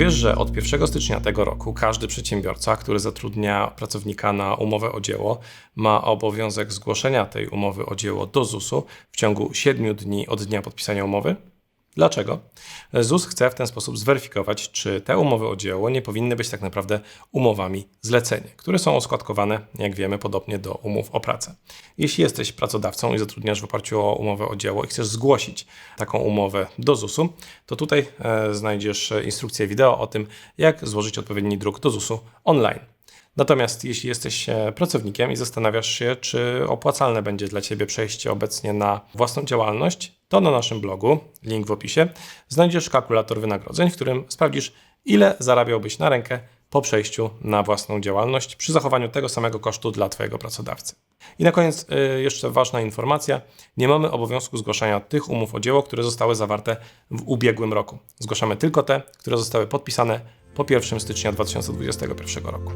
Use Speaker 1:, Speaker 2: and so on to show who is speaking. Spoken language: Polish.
Speaker 1: wiesz, że od 1 stycznia tego roku każdy przedsiębiorca, który zatrudnia pracownika na umowę o dzieło, ma obowiązek zgłoszenia tej umowy o dzieło do ZUS-u w ciągu 7 dni od dnia podpisania umowy? Dlaczego? ZUS chce w ten sposób zweryfikować, czy te umowy o dzieło nie powinny być tak naprawdę umowami zlecenie, które są oskładkowane, jak wiemy, podobnie do umów o pracę. Jeśli jesteś pracodawcą i zatrudniasz w oparciu o umowę o dzieło i chcesz zgłosić taką umowę do ZUS-u, to tutaj e, znajdziesz instrukcję wideo o tym, jak złożyć odpowiedni druk do ZUS-u online. Natomiast jeśli jesteś e, pracownikiem i zastanawiasz się, czy opłacalne będzie dla Ciebie przejście obecnie na własną działalność, to na naszym blogu, link w opisie, znajdziesz kalkulator wynagrodzeń, w którym sprawdzisz, ile zarabiałbyś na rękę po przejściu na własną działalność przy zachowaniu tego samego kosztu dla Twojego pracodawcy. I na koniec y, jeszcze ważna informacja. Nie mamy obowiązku zgłaszania tych umów o dzieło, które zostały zawarte w ubiegłym roku. Zgłaszamy tylko te, które zostały podpisane po 1 stycznia 2021 roku.